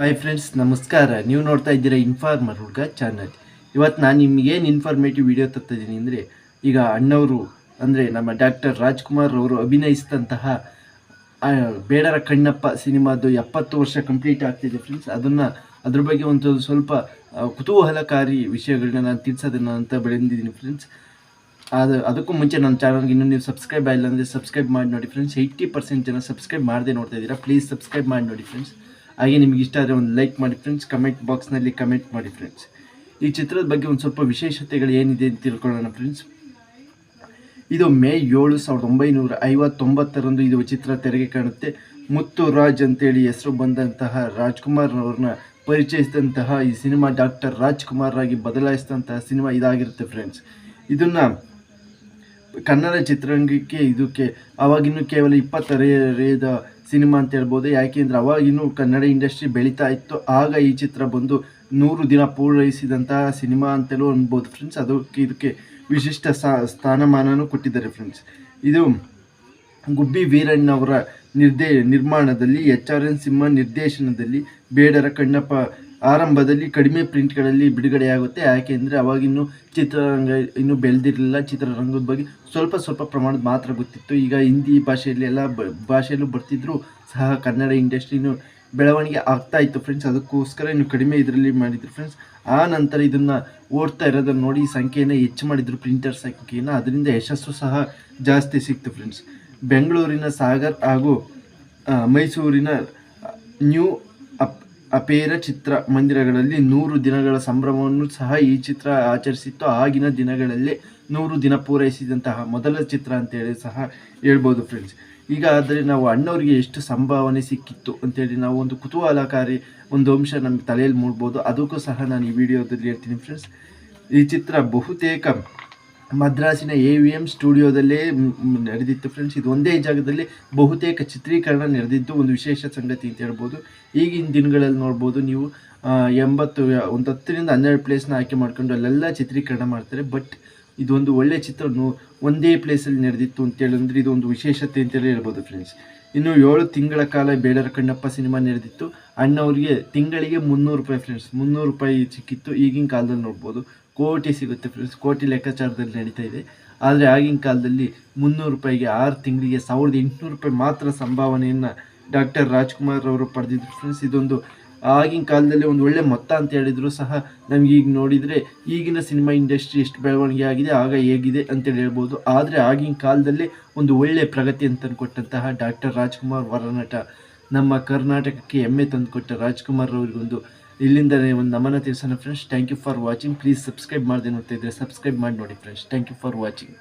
Hi friends ನಮಸ್ಕಾರ. ನೀವು ನೋಡ್ತಾ ಇದ್ದೀರಾ ಇನ್ಫಾರ್ಮರ್ ಹುಡುಗ ಚಾನಲ್. ಇವತ್ತು ನಾನು ನಿಮ್ಗೆ ಏನು ಇನ್ಫಾರ್ಮೇಟಿವ್ ವಿಡಿಯೋ ತರ್ತಿದ್ದೀನಿ ಅಂದರೆ, ಈಗ ಅಣ್ಣವರು ಅಂದರೆ ನಮ್ಮ ಡಾಕ್ಟರ್ ರಾಜ್ಕುಮಾರ್ ಅವರು ಅಭಿನಯಿಸಿದಂತಹ ಬೇಡರ ಕಣ್ಣಪ್ಪ ಸಿನಿಮಾದು ಎಪ್ಪತ್ತು ವರ್ಷ ಕಂಪ್ಲೀಟ್ ಆಗ್ತಿದೆ ಫ್ರೆಂಡ್ಸ್ ಅದನ್ನು, ಅದ್ರ ಬಗ್ಗೆ ಒಂದು ಸ್ವಲ್ಪ ಕುತೂಹಲಕಾರಿ ವಿಷಯಗಳನ್ನ ನಾನು ತಿಳಿಸೋದನ್ನು ಅಂತ ಬೆಳೆದಿದ್ದೀನಿ ಫ್ರೆಂಡ್ಸ್ ಅದು, ಅದಕ್ಕೂ ಮುಂಚೆ ನನ್ನ ಚಾನಲ್ಗೆ ಇನ್ನೂ ನೀವು ಸಬ್ಸ್ಕ್ರೈಬ್ ಆಗಿಲ್ಲ ಅಂದರೆ ಸಬ್ಸ್ಕ್ರೈಬ್ ಮಾಡಿ ನೋಡಿ ಫ್ರೆಂಡ್ಸ್ ಏಯ್ಟಿ ಪರ್ಸೆಂಟ್ ಜನ ಸಬ್ಸ್ಕ್ರೈಬ್ ಮಾಡದೆ ನೋಡ್ತಾ ಇದ್ದೀರಾ. ಪ್ಲೀಸ್ ಸಬ್ಸ್ಕ್ರೈಬ್ ಮಾಡಿ ನೋಡಿ ಫ್ರೆಂಡ್ಸ್ ಹಾಗೆ ನಿಮ್ಗೆ ಇಷ್ಟ ಆದರೆ ಒಂದು ಲೈಕ್ ಮಾಡಿ ಫ್ರೆಂಡ್ಸ್ ಕಮೆಂಟ್ ಬಾಕ್ಸ್ನಲ್ಲಿ ಕಮೆಂಟ್ ಮಾಡಿ ಫ್ರೆಂಡ್ಸ್ ಈ ಚಿತ್ರದ ಬಗ್ಗೆ ಒಂದು ಸ್ವಲ್ಪ ವಿಶೇಷತೆಗಳು ಏನಿದೆ ಅಂತ ತಿಳ್ಕೊಳ್ಳೋಣ ಫ್ರೆಂಡ್ಸ್ ಇದು ಮೇ ಏಳು ಸಾವಿರದ ಒಂಬೈನೂರ ಐವತ್ತೊಂಬತ್ತರಂದು ಇದು ಚಿತ್ರ ತೆರೆಗೆ ಕಾಣುತ್ತೆ. ಮುತ್ತು ರಾಜ್ ಅಂತೇಳಿ ಹೆಸರು ಬಂದಂತಹ ರಾಜ್ಕುಮಾರ್ ಅವ್ರನ್ನ ಪರಿಚಯಿಸಿದಂತಹ ಈ ಸಿನಿಮಾ ಡಾಕ್ಟರ್ ರಾಜ್ಕುಮಾರ್ ಆಗಿ ಬದಲಾಯಿಸಿದಂತಹ ಸಿನಿಮಾ ಇದಾಗಿರುತ್ತೆ ಫ್ರೆಂಡ್ಸ್ ಇದನ್ನು ಕನ್ನಡ ಚಿತ್ರರಂಗಕ್ಕೆ ಇದಕ್ಕೆ ಆವಾಗಿನ್ನೂ ಕೇವಲ ಇಪ್ಪತ್ತರೆಯದ ಸಿನಿಮಾ ಅಂತ ಹೇಳ್ಬೋದು. ಯಾಕೆಂದ್ರೆ ಅವಾಗಿನೂ ಕನ್ನಡ ಇಂಡಸ್ಟ್ರಿ ಬೆಳೀತಾ ಇತ್ತು. ಆಗ ಈ ಚಿತ್ರ ಬಂದು ನೂರು ದಿನ ಪೂರೈಸಿದಂತಹ ಸಿನಿಮಾ ಅಂತಲೂ ಅನ್ಬೋದು ಫ್ರೆಂಡ್ಸ್ ಅದಕ್ಕೆ ಇದಕ್ಕೆ ವಿಶಿಷ್ಟ ಸ್ಥಾನಮಾನನು ಕೊಟ್ಟಿದ್ದಾರೆ ಫ್ರೆಂಡ್ಸ್ ಇದು ಗುಬ್ಬಿ ವೀರಣ್ಣವರ ನಿರ್ದೇ, ನಿರ್ಮಾಣದಲ್ಲಿ, ಎಚ್ ಆರ್ ಎನ್ ಸಿಂಹ ನಿರ್ದೇಶನದಲ್ಲಿ ಬೇಡರ ಕಣ್ಣಪ್ಪ ಆರಂಭದಲ್ಲಿ ಕಡಿಮೆ ಪ್ರಿಂಟ್ಗಳಲ್ಲಿ ಬಿಡುಗಡೆಯಾಗುತ್ತೆ. ಯಾಕೆಂದರೆ ಅವಾಗಿನ್ನೂ ಚಿತ್ರರಂಗ ಇನ್ನೂ ಬೆಳೆದಿರಲಿಲ್ಲ. ಚಿತ್ರರಂಗದ ಬಗ್ಗೆ ಸ್ವಲ್ಪ ಸ್ವಲ್ಪ ಪ್ರಮಾಣದ ಮಾತ್ರ ಗೊತ್ತಿತ್ತು. ಈಗ ಹಿಂದಿ ಭಾಷೆಯಲ್ಲಿ ಎಲ್ಲ ಭಾಷೆಯಲ್ಲೂ ಬರ್ತಿದ್ರು. ಸಹ ಕನ್ನಡ ಇಂಡಸ್ಟ್ರಿನೂ ಬೆಳವಣಿಗೆ ಆಗ್ತಾ ಇತ್ತು ಫ್ರೆಂಡ್ಸ್. ಅದಕ್ಕೋಸ್ಕರ ಇನ್ನು ಕಡಿಮೆ ಇದರಲ್ಲಿ ಮಾಡಿದ್ರು ಫ್ರೆಂಡ್ಸ್. ಆ ನಂತರ ಇದನ್ನು ಓಡ್ತಾ ಇರೋದನ್ನು ನೋಡಿ ಸಂಖ್ಯೆಯನ್ನು ಹೆಚ್ಚು ಮಾಡಿದ್ರು ಪ್ರಿಂಟರ್ ಸಂಖ್ಯೆಯನ್ನು. ಅದರಿಂದ ಯಶಸ್ಸು ಸಹ ಜಾಸ್ತಿ ಸಿಕ್ತು ಫ್ರೆಂಡ್ಸ್. ಬೆಂಗಳೂರಿನ ಸಾಗರ್ ಹಾಗೂ ಮೈಸೂರಿನ ನ್ಯೂ ಅಪೇರ ಚಿತ್ರ ಮಂದಿರಗಳಲ್ಲಿ ನೂರು ದಿನಗಳ ಸಂಭ್ರಮವನ್ನು ಸಹ ಈ ಚಿತ್ರ ಆಚರಿಸಿತ್ತು. ಆಗಿನ ದಿನಗಳಲ್ಲಿ ನೂರು ದಿನ ಪೂರೈಸಿದಂತಹ ಮೊದಲ ಚಿತ್ರ ಅಂತೇಳಿ ಸಹ ಹೇಳ್ಬೋದು ಫ್ರೆಂಡ್ಸ್ ಈಗ ಆದರೆ ನಾವು ಅಣ್ಣವರಿಗೆ ಎಷ್ಟು ಸಂಭಾವನೆ ಸಿಕ್ಕಿತ್ತು ಅಂತೇಳಿ ನಾವು ಒಂದು ಕುತೂಹಲಕಾರಿ ಒಂದು ಅಂಶ ನಮ್ಮ ತಲೆಯಲ್ಲಿ ಮೂಡ್ಬೋದು. ಅದಕ್ಕೂ ಸಹ ನಾನು ಈ ವಿಡಿಯೋದಲ್ಲಿ ಹೇಳ್ತೀನಿ ಫ್ರೆಂಡ್ಸ್ ಈ ಚಿತ್ರ ಬಹುತೇಕ ಮದ್ರಾಸಿನ ಎ ವಿ ಎಂ ಸ್ಟುಡಿಯೋದಲ್ಲೇ ನಡೆದಿತ್ತು ಫ್ರೆಂಡ್ಸ್ ಇದು ಒಂದೇ ಜಾಗದಲ್ಲಿ ಬಹುತೇಕ ಚಿತ್ರೀಕರಣ ನಡೆದಿದ್ದು ಒಂದು ವಿಶೇಷ ಸಂಗತಿ ಅಂತ ಹೇಳ್ಬೋದು. ಈಗಿನ ದಿನಗಳಲ್ಲಿ ನೋಡ್ಬೋದು ನೀವು ಎಂಬತ್ತು ಒಂದು ಹತ್ತರಿಂದ ಹನ್ನೆರಡು ಪ್ಲೇಸ್ನ ಆಯ್ಕೆ ಮಾಡ್ಕೊಂಡು ಅಲ್ಲೆಲ್ಲ ಚಿತ್ರೀಕರಣ ಮಾಡ್ತಾರೆ. ಬಟ್ ಇದೊಂದು ಒಳ್ಳೆ ಚಿತ್ರ ಒಂದೇ ಪ್ಲೇಸಲ್ಲಿ ನಡೆದಿತ್ತು ಅಂತ ಹೇಳಿದ್ರೆ ಇದು ಒಂದು ವಿಶೇಷತೆ ಅಂತೇಳಿ ಹೇಳ್ಬೋದು ಫ್ರೆಂಡ್ಸ್ ಇನ್ನು ಏಳು ತಿಂಗಳ ಕಾಲ ಬೇಡರ ಕಣ್ಣಪ್ಪ ಸಿನಿಮಾ ನಡೆದಿತ್ತು. ಅಣ್ಣವ್ರಿಗೆ ತಿಂಗಳಿಗೆ ಮುನ್ನೂರು ರೂಪಾಯಿ ಫ್ರೆಂಡ್ಸ್ ಮುನ್ನೂರು ರೂಪಾಯಿ ಸಿಕ್ಕಿತ್ತು ಈಗಿನ ಕಾಲದಲ್ಲಿ ನೋಡ್ಬೋದು. ಕೋಟಿ ಸಿಗುತ್ತೆ ಫ್ರೆಂಡ್ಸ್ ಕೋಟಿ ಲೆಕ್ಕಾಚಾರದಲ್ಲಿ ನಡೀತಾ ಇದೆ. ಆದರೆ ಆಗಿನ ಕಾಲದಲ್ಲಿ ಮುನ್ನೂರು ರೂಪಾಯಿಗೆ ಆರು ತಿಂಗಳಿಗೆ ಸಾವಿರದ ಎಂಟುನೂರು ರೂಪಾಯಿ ಮಾತ್ರ ಸಂಭಾವನೆಯನ್ನು ಡಾಕ್ಟರ್ ರಾಜ್ಕುಮಾರ್ ಅವರು ಪಡೆದಿದ್ರು ಫ್ರೆಂಡ್ಸ್ ಇದೊಂದು ಆಗಿನ ಕಾಲದಲ್ಲಿ ಒಂದು ಒಳ್ಳೆ ಮೊತ್ತ ಅಂತ ಹೇಳಿದ್ರು ಸಹ ನಮಗೆ ಈಗ ನೋಡಿದರೆ ಈಗಿನ ಸಿನಿಮಾ ಇಂಡಸ್ಟ್ರಿ ಎಷ್ಟು ಬೆಳವಣಿಗೆ ಆಗಿದೆ, ಆಗ ಹೇಗಿದೆ ಅಂತೇಳಿ ಹೇಳ್ಬೋದು. ಆದರೆ ಆಗಿನ ಕಾಲದಲ್ಲಿ ಒಂದು ಒಳ್ಳೆ ಪ್ರಗತಿ ಅಂತ ಕೊಟ್ಟಂತಹ ಡಾಕ್ಟರ್ ರಾಜ್ಕುಮಾರ್ ವರನಟ ನಮ್ಮ ಕರ್ನಾಟಕಕ್ಕೆ ಹೆಮ್ಮೆ ತಂದುಕೊಟ್ಟ ರಾಜ್ಕುಮಾರ್ ಅವರಿಗೊಂದು ಇಲ್ಲಿಂದಲೇ ಒಂದು ನಮನ ತಿಳಿಸೋಣ friends thank you for watching please subscribe ಮಾಡದೆ ನೋಡ್ತಾ ಇದ್ದರೆ ಸಬ್ಸ್ಕ್ರೈಬ್ ಮಾಡಿ ನೋಡಿ friends thank you for watching